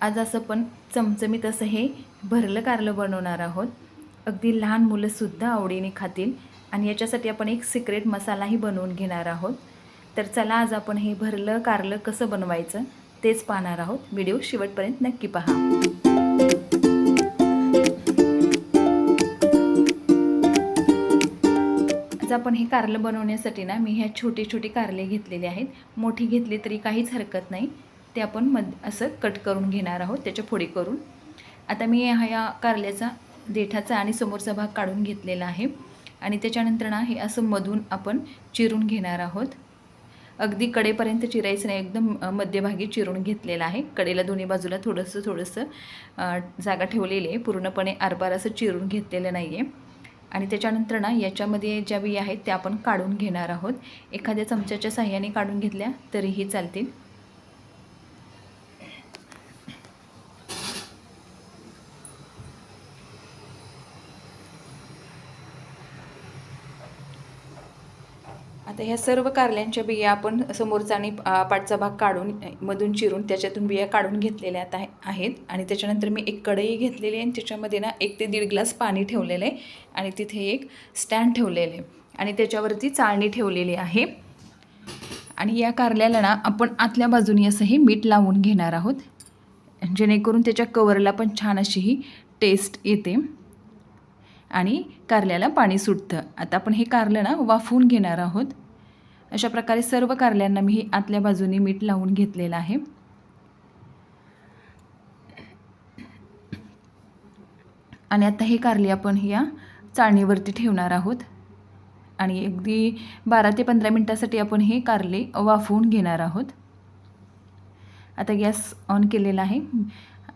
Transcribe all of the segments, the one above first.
आज असं पण चमचमीत असं हे भरलं कारलं बनवणार आहोत. अगदी लहान मुलंसुद्धा आवडीने खातील आणि याच्यासाठी आपण एक सिक्रेट मसालाही बनवून घेणार आहोत. तर चला आज आपण हे भरलं कारलं कसं बनवायचं तेच पाहणार आहोत. व्हिडिओ शेवटपर्यंत नक्की पहा. आज आपण हे कारलं बनवण्यासाठी ना मी ह्या छोटे छोटे कारले घेतलेले आहेत. मोठी घेतली तरी काहीच हरकत नाही. ते आपण मध असं कट करून घेणार आहोत त्याच्या फोडी करून. आता मी ह्या कारल्याचा देठाचा आणि समोरचा भाग काढून घेतलेला आहे. आणि त्याच्यानंतर ना हे असं मधून आपण चिरून घेणार आहोत. अगदी कडेपर्यंत चिरायचं नाही एकदम मध्यभागी चिरून घेतलेलं आहे. कडेला दोन्ही बाजूला थोडंसं थोडंसं जागा ठेवलेली आहे. पूर्णपणे आरपार असं चिरून घेतलेलं नाही आहे आणि त्याच्यानंतर ना याच्यामध्ये ज्या बिया आहेत त्या आपण काढून घेणार आहोत. एखाद्या चमच्याच्या साह्याने काढून घेतल्या तरीही चालतील. आता ह्या सर्व कारल्यांच्या बिया आपण समोरचा आणि पाठचा भाग काढून मधून चिरून त्याच्यातून बिया काढून घेतलेल्या आता आहेत. आणि त्याच्यानंतर मी एक कढई घेतलेली आहे आणि त्याच्यामध्ये ना एक ते दीड ग्लास पाणी ठेवलेलं आहे. आणि तिथे एक स्टँड ठेवलेलं आहे. आणि त्याच्यावरती चाळणी ठेवलेली आहे. आणि या कारल्याला ना आपण आतल्या बाजूनी असंही मीठ लावून घेणार आहोत. जेणेकरून त्याच्या कवरला पण छान अशी ही टेस्ट येते. आणि कारल्याला पाणी सुटतं. आता आपण हे कारलं ना वाफवून घेणार आहोत. अशा प्रकारे सर्व कारल्यांना मी आतल्या बाजूने मीठ लावून घेतलेलं आहे. आणि आता हे कारले आपण या चाळणीवरती ठेवणार आहोत. आणि अगदी बारा ते पंधरा मिनटासाठी आपण हे कारले वाफवून घेणार आहोत. आता गॅस ऑन केलेला आहे.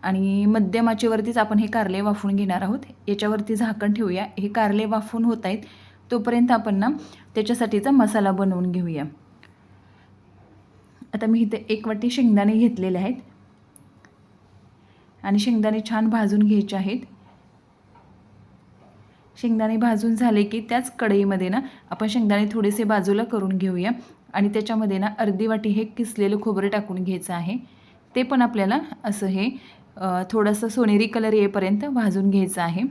आणि मध्यम आचेवरतीच आपण हे कारले वाफवून घेणार आहोत. याच्यावरती झाकण ठेवूया. हे कारले वाफवून होत आहेत. तोपर्यंत आपण ना त्याच्यासाठीचा मसाला बनवून घेऊया. आता मी इथे एक वाटी शेंगदाणे घेतलेले आहेत. आणि शेंगदाणे छान भाजून घ्यायचे आहेत. शेंगदाणे भाजून झाले की त्याच कढईमध्ये ना आपण शेंगदाणे थोडेसे बाजूला करून घेऊया. आणि त्याच्यामध्ये ना अर्धी वाटी हे किसलेलं खोबरं टाकून घ्यायचं आहे. ते पण आपल्याला असं हे थोडंसं सोनेरी कलर येईपर्यंत भाजून घ्यायचं आहे.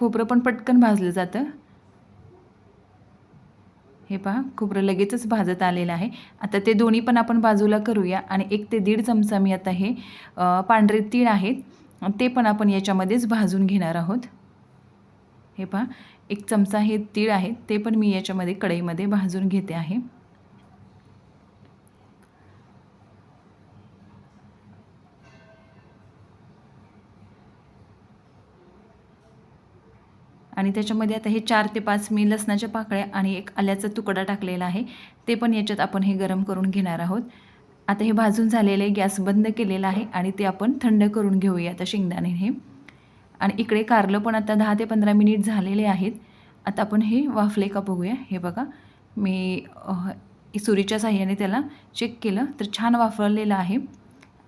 खोबरं पण पटकन भाजलं जातं. हे पहा खोबरं लगेचच भाजत आलेलं आहे. आता ते दोन्ही पण आपण बाजूला करूया आणि एक ते दीड चमचा मी आता हे पांढरे तीळ आहेत ते पण आपण याच्यामध्येच भाजून घेणार आहोत. हे पहा एक चमचा हे तीळ आहेत ते पण मी याच्यामध्ये कढईमध्ये भाजून घेते आहे. आणि त्याच्यामध्ये आता हे चार ते पाच मी लसणाच्या पाकळ्या आणि एक आल्याचा तुकडा टाकलेला आहे. ते पण याच्यात आपण हे गरम करून घेणार आहोत. आता हे भाजून झालेले गॅस बंद केलेला आहे आणि ते आपण थंड करून घेऊया आता शेंगदाणे हे. आणि इकडे कारलं पण आता दहा ते पंधरा मिनिट झालेले आहेत. आता आपण हे वाफले का बघूया. हे बघा. मी सुरीच्या साह्याने त्याला चेक केलं तर छान वाफरलेलं आहे.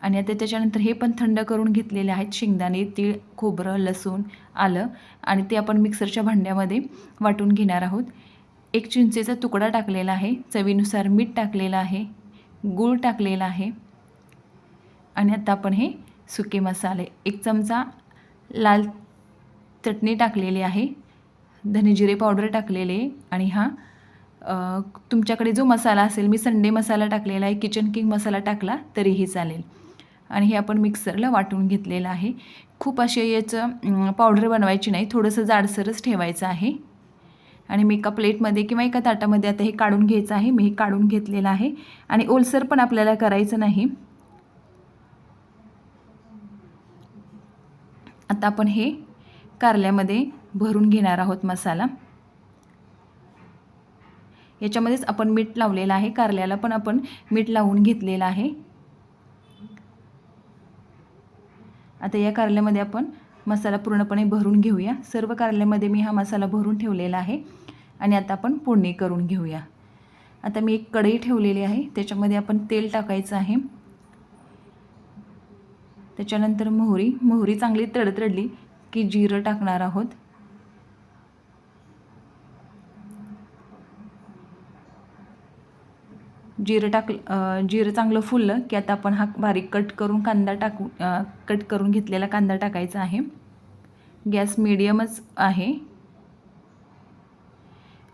आणि आता त्याच्यानंतर हे पण थंड करून घेतलेले आहेत. शेंगदाणे तीळ खोबरं लसूण आलं आणि ते आपण मिक्सरच्या भांड्यामध्ये वाटून घेणार आहोत. एक चिंचेचा तुकडा टाकलेला आहे. चवीनुसार मीठ टाकलेलं आहे. गूळ टाकलेला आहे. आणि आता आपण हे सुके मसाले एक चमचा लाल चटणी टाकलेली आहे. धनेजिरे पावडर टाकलेले आणि हा तुमच्याकडे जो मसाला असेल मी संडे मसाला टाकलेला आहे किचन किंग मसाला टाकला तरीही चालेल. आणि हे आपण मिक्सरला वाटून घेतलेलं आहे. खूप असे याचं पावडर बनवायची नाही थोडंसं जाडसरच ठेवायचं आहे. आणि मी एका प्लेटमध्ये किंवा एका ताटामध्ये आता हे काढून घ्यायचं आहे मी हे काढून घेतलेलं आहे. आणि ओलसर पण आपल्याला करायचं नाही. आता आपण हे कारल्यामध्ये भरून घेणार आहोत मसाला. याच्यामध्येच आपण मीठ लावलेलं आहे कारल्याला पण आपण मीठ लावून घेतलेलं आहे. आता या कारल्यामध्ये आपण मसाला पूर्णपणे भरून घेऊया. सर्व कारल्यामध्ये मी हा मसाला भरून ठेवलेला आहे आणि आता आपण फोडणी करून घेऊया. आता मी एक कढई ठेवलेली आहे. त्याच्यामध्ये आपण तेल टाकायचं आहे. त्याच्यानंतर मोहरी. मोहरी चांगली तडतडली की जिरं टाकणार आहोत. जिरं टाकलं जिरं चांगलं फुललं की आता आपण हा बारीक कट करून कांदा टाकू कट करून घेतलेला कांदा टाकायचा आहे. गॅस मिडियमच आहे.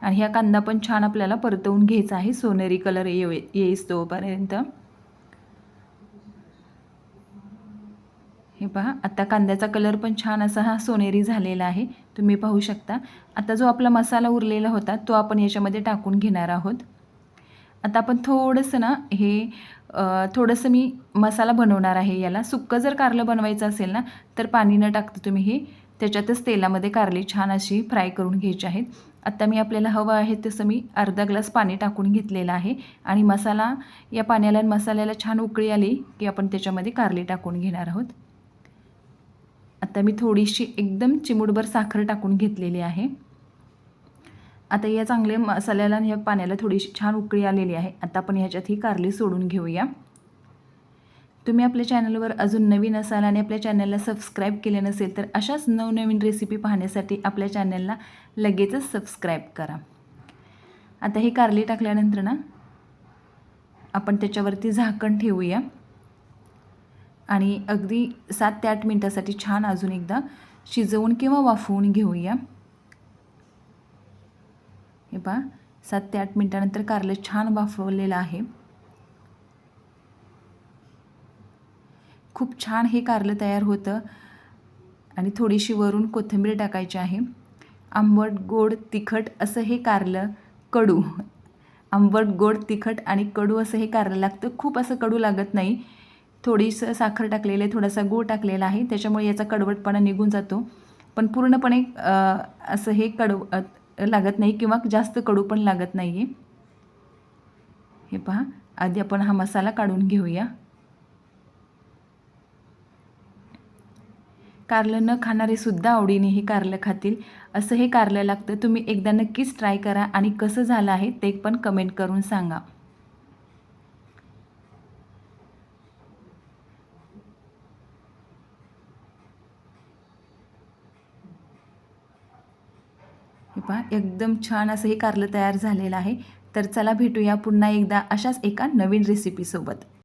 आणि ह्या कांदा पण छान आपल्याला परतवून घ्यायचा आहे. सोनेरी कलर येऊ येईस तोपर्यंत. हे पहा आता कांद्याचा कलर पण छान असा हा सोनेरी झालेला आहे. तुम्ही पाहू शकता. आता जो आपला मसाला उरलेला होता तो आपण याच्यामध्ये टाकून घेणार आहोत. आता आपण थोडंसं ना हे थोडंसं मी मसाला बनवणार आहे याला. सुक्कं जर कारलं बनवायचं असेल ना तर पाणी न टाकता तुम्ही हे. त्याच्यातच तेलामध्ये कारली छान अशी फ्राय करून घ्यायची आहेत आत्ता मी आपल्याला हवं आहे तसं मी अर्धा ग्लास पाणी टाकून घेतलेलं आहे. आणि मसाला या पाण्याला मसाल्याला छान उकळी आली की आपण त्याच्यामध्ये कारली टाकून घेणार आहोत. आता मी थोडीशी एकदम चिमूटभर साखर टाकून घेतलेली आहे. आता या चांगले मसाल्याला आणि या पाण्याला थोडीशी छान उकळी आलेली आहे. आता आपण ह्याच्यात ही कारली सोडून घेऊया. तुम्ही आपल्या चॅनलवर अजून नवीन असाल आणि आपल्या चॅनलला सबस्क्राईब केले नसेल तर अशाच नवनवीन रेसिपी पाहण्यासाठी आपल्या चॅनलला लगेचच सबस्क्राईब करा. आता ही कारली टाकल्यानंतर ना आपण त्याच्यावरती झाकण ठेवूया. आणि अगदी सात ते आठ मिनटासाठी छान अजून एकदा शिजवून किंवा वाफवून घेऊया. हे पहा सात ते आठ मिनटानंतर कारलं छान वाफवलेलं आहे. खूप छान हे कारलं तयार होतं. आणि थोडीशी वरून कोथिंबीर टाकायची आहे. आंबट गोड तिखट असं हे कारलं कडू. आंबट गोड तिखट आणि कडू असं हे कारलं लागतं. खूप असं कडू लागत नाही. थोडीसं साखर टाकलेलं आहे थोडासा गूळ टाकलेला आहे. त्याच्यामुळे याचा कडवटपणा निघून जातो. पण पूर्णपणे असं हे कडव लागत नाही किंवा जास्त कडू पण लागत नाही आहे हे पहा आधी आपण हा मसाला काढून घेऊया. कारलं न खाणारेसुद्धा आवडीने हे कारलं खातील. असं हे कारलं लागतं तुम्ही एकदा नक्कीच ट्राय करा आणि कसं झालं आहे ते पण कमेंट करून सांगा. पहा एकदम छान असं हे कारलं तयार झालेलं आहे. तर चला भेटूया पुन्हा एकदा अशाच एका नवीन रेसिपीसोबत